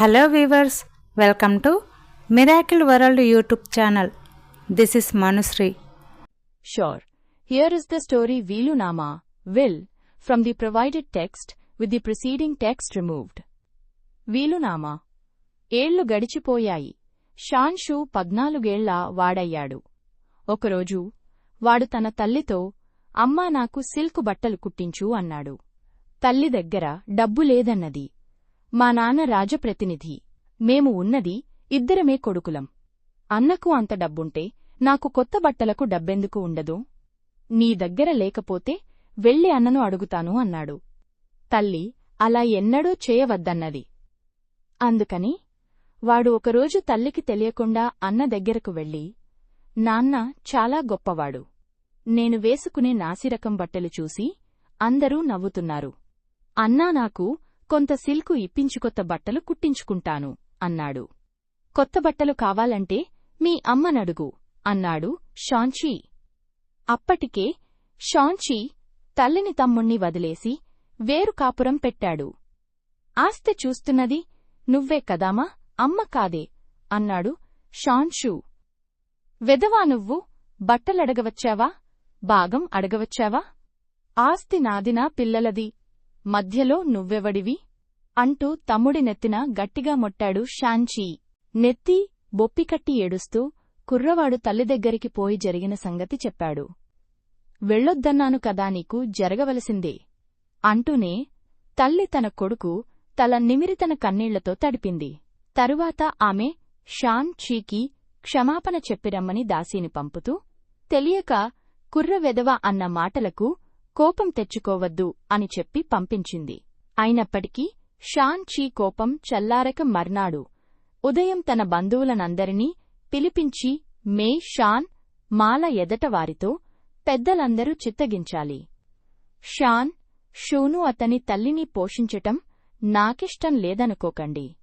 Hello viewers welcome to miracle world YouTube channel this is Manushri Sure. Here is the story Vilunama, will, from the provided text with the preceding text removed. వీలునామా ఏళ్ళు గడిచిపోయాయి. షాన్షు పద్నాలుగేళ్ళ వాడయ్యాడు. ఒకరోజు వాడు తన తల్లితో అమ్మా నాకు సిల్క్ బట్టలు కుట్టించు అన్నాడు. తల్లి దగ్గర డబ్బు లేదన్నది. మా నాన్న రాజప్రతినిధి. మేము ఉన్నది ఇద్దరమే కొడుకులం. అన్నకు అంత డబ్బుంటే నాకు కొత్త బట్టలకు డబ్బెందుకు ఉండదు? నీ దగ్గర లేకపోతే వెళ్ళి అన్నను అడుగుతాను అన్నాడు. తల్లి అలా ఎన్నడూ చేయవద్దన్నది. అందుకని వాడు ఒకరోజు తల్లికి తెలియకుండా అన్న దగ్గరకు వెళ్ళి నాన్న చాలా గొప్పవాడు. నేను వేసుకునే నాసిరకం బట్టలు చూసి అందరూ నవ్వుతున్నారు. అన్నా నాకు కొంత సిల్కు ఇప్పించుకొత్త బట్టలు కుట్టించుకుంటాను అన్నాడు. కొత్త బట్టలు కావాలంటే మీ అమ్మనడుగు అన్నాడు షాంచీ అప్పటికే షాంచీ తల్లిని తమ్ముణ్ణి వదిలేసి వేరు కాపురం పెట్టాడు. ఆస్తి చూస్తున్నది నువ్వే కదామా అమ్మ కాదే అన్నాడు షాన్షూ. వెదవా నువ్వు బట్టలడగవచ్చావా భాగం అడగవచ్చావా? ఆస్తి నాదినా పిల్లలది మధ్యలో నువ్వెవడివి? అంటూ తమ్ముడి నెత్తిన గట్టిగా మొట్టాడు షాంచీ నెత్తి బొప్పికట్టి ఏడుస్తూ కుర్రవాడు తల్లి దగ్గరికి పోయి జరిగిన సంగతి చెప్పాడు. వెళ్ళొద్దన్నాను కదా నీకు జరగవలసిందే అంటూనే తల్లి తన కొడుకు తల నిమిరి తన కన్నీళ్ళతో తడిపింది. తరువాత ఆమె షాన్ చీకి క్షమాపణ చెప్పిరమ్మని దాసీని పంపుతూ తెలియక కుర్ర వెదవ అన్న మాటలకు కోపం తెచ్చుకోవద్దు అని చెప్పి పంపించింది. అయినప్పటికీ షాన్ చీ కోపం చల్లారక మర్నాడు. ఉదయం తన బంధువులనందరినీ పిలిపించి మే షాన్ మాల ఎదట వారితో పెద్దలందరూ చిత్తగించాలి. షాన్ షూను అతని తల్లిని పోషించటం నాకిష్టం లేదనుకోకండి.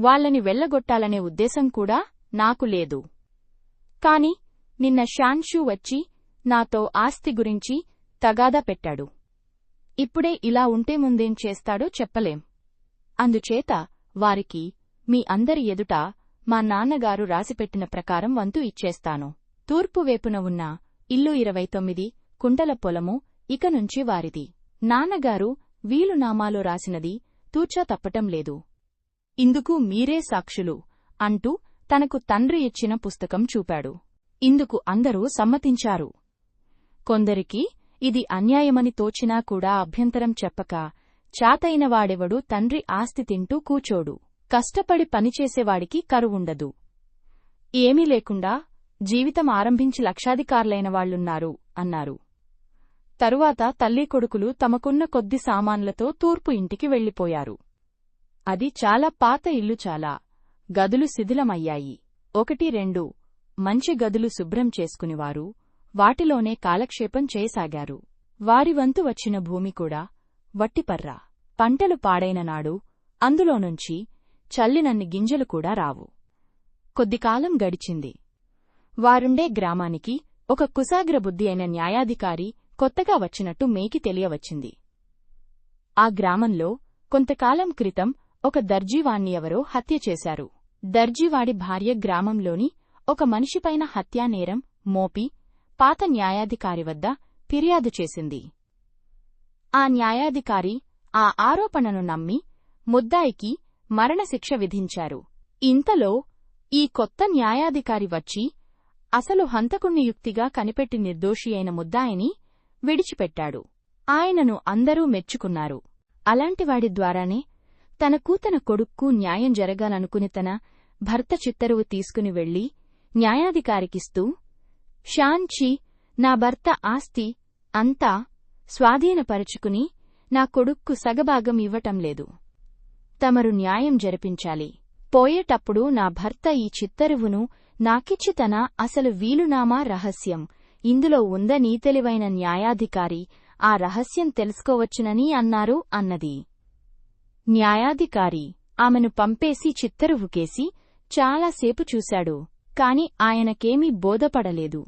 వాళ్ళని వెళ్ళగొట్టాలనే ఉద్దేశం కూడా నాకు లేదు. కాని నిన్న షాన్షూ వచ్చి నాతో ఆస్తి గురించి తగాదా పెట్టాడు. ఇప్పుడే ఇలా ఉంటే ముందేం చేస్తాడో చెప్పలేం. అందుచేత వారికి మీ అందరి ఎదుట మా నాన్నగారు రాసిపెట్టిన ప్రకారం వంతు ఇచ్చేస్తాను. తూర్పు వేపున ఉన్న ఇల్లు ఇరవై తొమ్మిది కుంటల పొలము ఇక నుంచి వారిది. నాన్నగారు వీలునామాలో రాసినది తూచా తప్పటం లేదు. ఇందుకు మీరే సాక్షులు అంటూ తనకు తండ్రి ఇచ్చిన పుస్తకం చూపాడు. ఇందుకు అందరూ సమ్మతించారు. కొందరికి ఇది అన్యాయమని తోచినా కూడా అభ్యంతరం చెప్పక చాతైన వాడెవడు తండ్రి ఆస్తి తింటూ కూచోడు. కష్టపడి పనిచేసేవాడికి కరువుండదు. ఏమీ లేకుండా జీవితం ఆరంభించి లక్షాధికారులైన వాళ్ళున్నారు అన్నారు. తరువాత తల్లి కొడుకులు తమకున్న కొద్ది సామాన్లతో తూర్పు ఇంటికి వెళ్ళిపోయారు అది చాలా పాత ఇల్లు చాలా. గదులు శిథిలమయ్యాయి. ఒకటి రెండు. మంచి గదులు శుభ్రం చేసుకునివారు. వాటిలోనే కాలక్షేపం చేయసాగారు. వారి వంతు వచ్చిన భూమి కూడా వట్టిపర్రా. పంటలు పాడైన నాడు అందులోనుంచి చల్లినన్ని గింజలు కూడా రావు. కొద్దికాలం గడిచింది. వారుండే గ్రామానికి ఒక కుశాగ్ర బుద్ధి అయిన న్యాయాధికారి కొత్తగా వచ్చినట్టు మేకి తెలియవచ్చింది. ఆ గ్రామంలో కొంతకాలం క్రితం ఒక దర్జీవాణ్ణి ఎవరో హత్య చేశారు. దర్జీవాడి భార్య గ్రామంలోని ఒక మనిషిపైన హత్యానేరం మోపి పాత న్యాయాధికారి వద్ద ఫిర్యాదు చేసింది. ఆ న్యాయాధికారి ఆ ఆరోపణను నమ్మి ముద్దాయికి మరణశిక్ష విధించారు. ఇంతలో ఈ కొత్త న్యాయాధికారి వచ్చి అసలు హంతకుణ్ణి యుక్తిగా కనిపెట్టి నిర్దోషి అయిన ముద్దాయిని విడిచిపెట్టాడు. ఆయనను అందరూ మెచ్చుకున్నారు. అలాంటివాడి ద్వారానే తన కూతన కొడుక్కు న్యాయం జరగాలనుకుని తన భర్త చిత్తరువు తీసుకుని వెళ్ళి న్యాయాధికారికిస్తూ షాన్చి నా భర్త ఆస్తి అంతా స్వాధీనపరుచుకుని నా కొడుక్కు సగభాగం ఇవ్వటం లేదు. తమరు న్యాయం జరిపించాలి. పోయేటప్పుడు నా భర్త ఈ చిత్తరువును నాకిచ్చి తన అసలు వీలునామా రహస్యం. ఇందులో ఉందని తెలివైన న్యాయాధికారి ఆ రహస్యం తెలుసుకోవచ్చునని అన్నారు అన్నది. న్యాయాధికారి ఆమెను పంపేసి చిత్తరువుకేసి చాలాసేపు చూశాడు కాని ఆయనకేమీ బోధపడలేదు.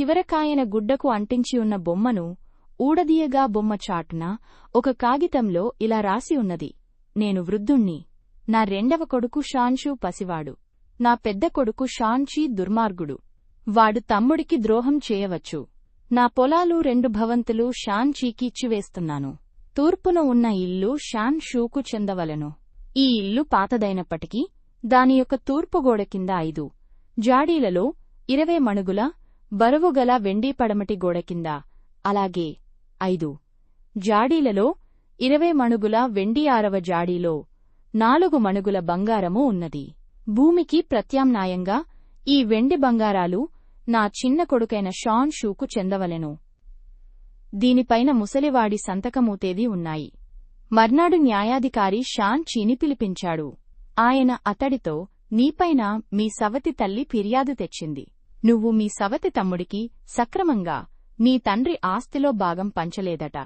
చివరకాయన గుడ్డకు అంటించి ఉన్న బొమ్మను ఊడదీయగా బొమ్మ చాటున ఒక కాగితంలో ఇలా రాసి ఉన్నది. నేను వృద్ధుణ్ణి. నా రెండవ కొడుకు షాన్షూ పసివాడు. నా పెద్ద కొడుకు షాన్షీ దుర్మార్గుడు. వాడు తమ్ముడికి ద్రోహం చేయవచ్చు. నా పొలాలు రెండు భవంతులు షాన్షీకి ఇచ్చివేస్తున్నాను. తూర్పున ఉన్న ఇల్లు షాన్ షూకు చెందవలెను. ఈ ఇల్లు పాతదైనప్పటికీ దాని యొక్క తూర్పు గోడ కింద ఐదు జాడీలలో ఇరవై మణుగుల బరువుగల వెండి పడమటి గోడ కింద. అలాగే ఐదు. జాడీలలో ఇరవై మణుగుల వెండి ఆరవ జాడీలో నాలుగు మణుగుల బంగారము ఉన్నది. భూమికి ప్రత్యామ్నాయంగా ఈ వెండి బంగారాలు నా చిన్న కొడుకైన షాన్ షూకు చెందవలెను. దీనిపైన ముసలివాడి సంతకమూతేది ఉన్నాయి. మర్నాడు న్యాయాధికారి షాన్ చీని పిలిపించాడు. ఆయన అతడితో నీపైన మీ సవతి తల్లి ఫిర్యాదు తెచ్చింది. నువ్వు మీ సవతి తమ్ముడికి సక్రమంగా నీ తండ్రి ఆస్తిలో భాగం పంచలేదట.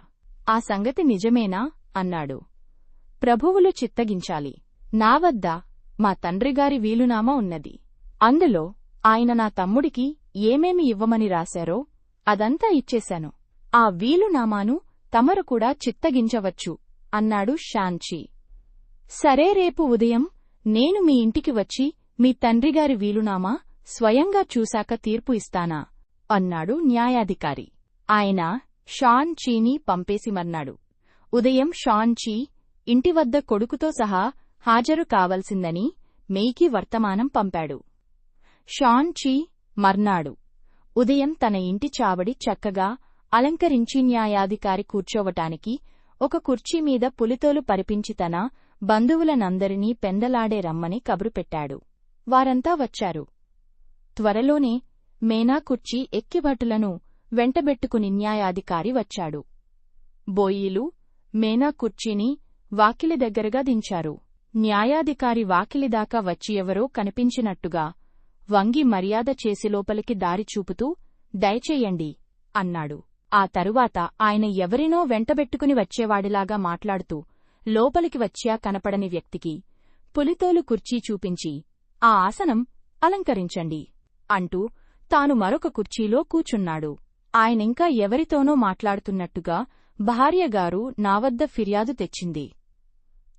ఆ సంగతి నిజమేనా? అన్నాడు. ప్రభువులు చిత్తగించాలి. నా వద్ద మా తండ్రిగారి వీలునామా ఉన్నది. అందులో ఆయన నా తమ్ముడికి ఏమేమి ఇవ్వమని రాశారో అదంతా ఇచ్చేశాను. ఆ వీలునామాను తమరు కూడా చిత్తగించవచ్చు అన్నాడు షాంచీ సరే రేపు ఉదయం నేను మీ ఇంటికి వచ్చి మీ తండ్రిగారి వీలునామా స్వయంగా చూశాక తీర్పు ఇస్తానా? అన్నాడు న్యాయాధికారి. ఆయన షాన్ చీని పంపేసిమన్నాడు ఉదయం షాన్ చీ ఇంటివద్ద కొడుకుతో సహా హాజరు కావలసిందని మేయికి వర్తమానం పంపాడు. షాన్ చీ మర్నాడు. ఉదయం తన ఇంటి చావడి చక్కగా అలంకరించి న్యాయాధికారి కూర్చోవటానికి ఒక కుర్చీ మీద పులితోలు పరిపించి తన బంధువులనందరినీ పెందలాడే రమ్మని కబురు పెట్టాడు. వారంతా వచ్చారు. త్వరలోనే మేనా కుర్చీ ఎక్కిభటులను వెంటబెట్టుకుని న్యాయాధికారి వచ్చాడు. బోయీలు మేనా కుర్చీని వాకిలి దగ్గరగా దించారు. న్యాయాధికారి వాకిలిదాకా వచ్చి ఎవరో కనిపించినట్టుగా వంగి మర్యాద చేసి లోపలికి దారి చూపుతూ దయచేయండి అన్నాడు. ఆ తరువాత ఆయన ఎవరినో వెంటబెట్టుకుని వచ్చేవాడిలాగా మాట్లాడుతూ లోపలికి వచ్చా కనపడని వ్యక్తికి పులితోలు కుర్చీ చూపించి ఆ ఆసనం అలంకరించండి అంటూ తాను మరొక కుర్చీలో కూచున్నాడు ఆయనింకా ఎవరితోనో మాట్లాడుతున్నట్టుగా భార్యగారు నావద్ద ఫిర్యాదు తెచ్చింది.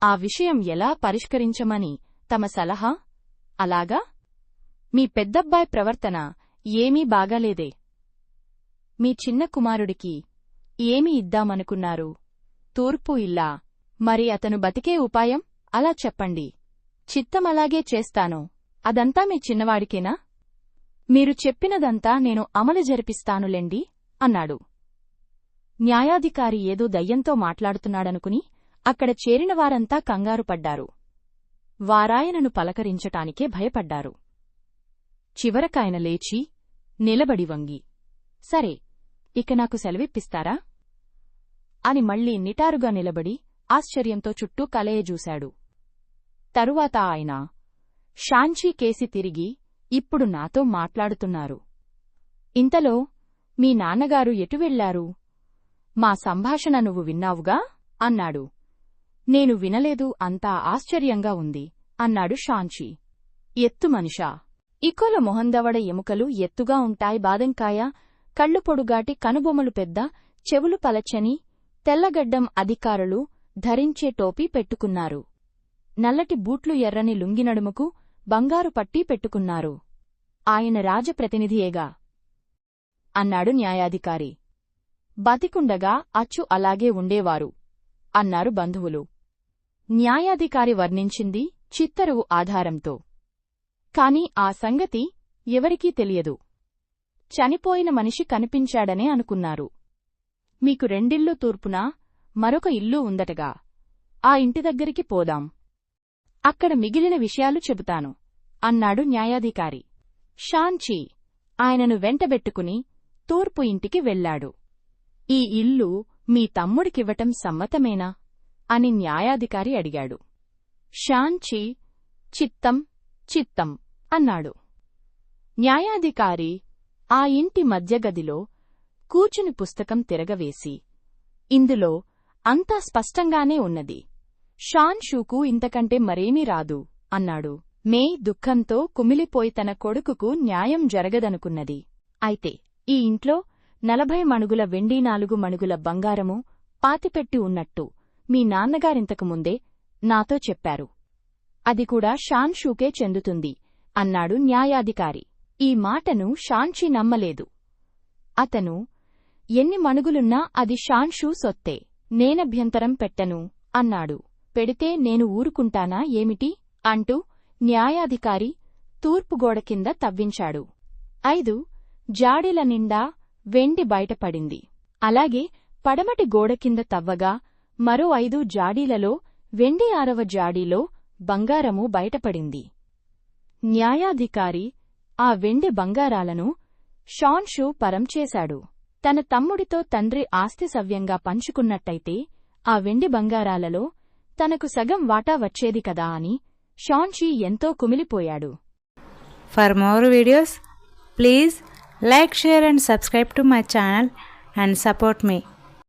ఆ విషయం ఎలా పరిష్కరించమని తమ సలహా? అలాగా? మీ పెద్దబ్బాయి ప్రవర్తన ఏమీ బాగాలేదే. మీ చిన్న కుమారుడికి ఏమి ఇద్దామనుకున్నారు? తూర్పు ఇల్లా? మరి అతను బతికే ఉపాయం? అలా చెప్పండి. చిత్తమలాగే చేస్తాను. అదంతా మీ చిన్నవాడికేనా? మీరు చెప్పినదంతా నేను అమలు జరిపిస్తానులెండి అన్నాడు. న్యాయాధికారి ఏదో దయ్యంతో మాట్లాడుతున్నాడనుకుని అక్కడ చేరినవారంతా కంగారుపడ్డారు కంగారు పడ్డారు. వారాయనను పలకరించటానికే భయపడ్డారు. చివరకాయన లేచి నిలబడి వంగి సరే ఇక నాకు సెలవిప్పిస్తారా అని మళ్ళీ నిటారుగా నిలబడి ఆశ్చర్యంతో చుట్టూ కలయజూశాడు. తరువాత ఆయన షాంచీ కేసి తిరిగి ఇప్పుడు నాతో మాట్లాడుతున్నారు. ఇంతలో మీ నాన్నగారు ఎటు వెళ్ళారు మా సంభాషణ నువ్వు విన్నావుగా? అన్నాడు. నేను వినలేదు అంతా ఆశ్చర్యంగా ఉంది అన్నాడు షాంచి. ఎత్తు మనిషా. ఇకోల మొహందవడ ఎముకలు ఎత్తుగా ఉంటాయి బాదంకాయ కళ్ళు పొడుగాటి కనుబొమ్మలు పెద్ద చెవులు పలచని తెల్లగడ్డం అధికారులు ధరించే టోపీ పెట్టుకున్నారు. నల్లటి బూట్లు ఎర్రని లుంగినడుముకు బంగారు పట్టీ పెట్టుకున్నారు. ఆయన రాజప్రతినిధియేగా అన్నాడు న్యాయాధికారి. బతికుండగా అచ్చు అలాగే ఉండేవారు అన్నారు బంధువులు. న్యాయాధికారి వర్ణించింది చిత్తరువు ఆధారంతో. కాని ఆ సంగతి ఎవరికీ తెలియదు. చనిపోయిన మనిషి కనిపించాడనే అనుకున్నారు. మీకు రెండిళ్ళు తూర్పున మరొక ఇల్లు ఉందటగా. ఆ ఇంటి దగ్గరికి పోదాం. అక్కడ మిగిలిన విషయాలు చెబుతాను. అన్నాడు న్యాయాధికారి. షాంచి ఆయనను వెంటబెట్టుకుని తూర్పు ఇంటికి వెళ్ళాడు. ఈ ఇల్లు మీ తమ్ముడికివ్వటం సమ్మతమేనా? అని న్యాయాధికారి అడిగాడు. షాంచి చిత్తం చిత్తం అన్నాడు. న్యాయాధికారి ఆ ఇంటి మధ్యగదిలో కూచుని పుస్తకం తిరగవేసి ఇందులో అంతా స్పష్టంగానే ఉన్నది. షాన్ షూకు ఇంతకంటే మరేమీ రాదు అన్నాడు. మే దుఃఖంతో కుమిలిపోయి తన కొడుకుకు న్యాయం జరగదనుకున్నది. అయితే ఈ ఇంట్లో నలభై మణుగుల వెండి నాలుగు మణుగుల బంగారము పాతిపెట్టి ఉన్నట్టు మీ నాన్నగారింతకుముందే నాతో చెప్పారు. అది కూడా షాన్షూకే చెందుతుంది అన్నాడు న్యాయాధికారి. ఈ మాటను షాన్షి నమ్మలేదు. అతను ఎన్ని మణుగులున్నా అది షాన్షూ సొత్తే నేనభ్యంతరం పెట్టను అన్నాడు. పెడితే నేను ఊరుకుంటానా ఏమిటి? అంటూ న్యాయాధికారి తూర్పు గోడ కింద తవ్వించాడు. ఐదు జాడీల నిండా వెండి బయటపడింది. అలాగే పడమటి గోడ కింద తవ్వగా మరో ఐదు జాడీలలో వెండి ఆరవ జాడీలో బంగారము బయటపడింది. న్యాయాధికారి ఆ వెండి బంగారాలను షాన్షూ పరం చేశాడు. తన తమ్ముడితో తండ్రి ఆస్తి సవ్యంగా పంచుకున్నట్టయితే ఆ వెండి బంగారాలలో తనకు సగం వాటా వచ్చేది కదా అని షాన్షి ఎంతో కుమిలిపోయాడు. For more videos please like share and subscribe to my channel and support me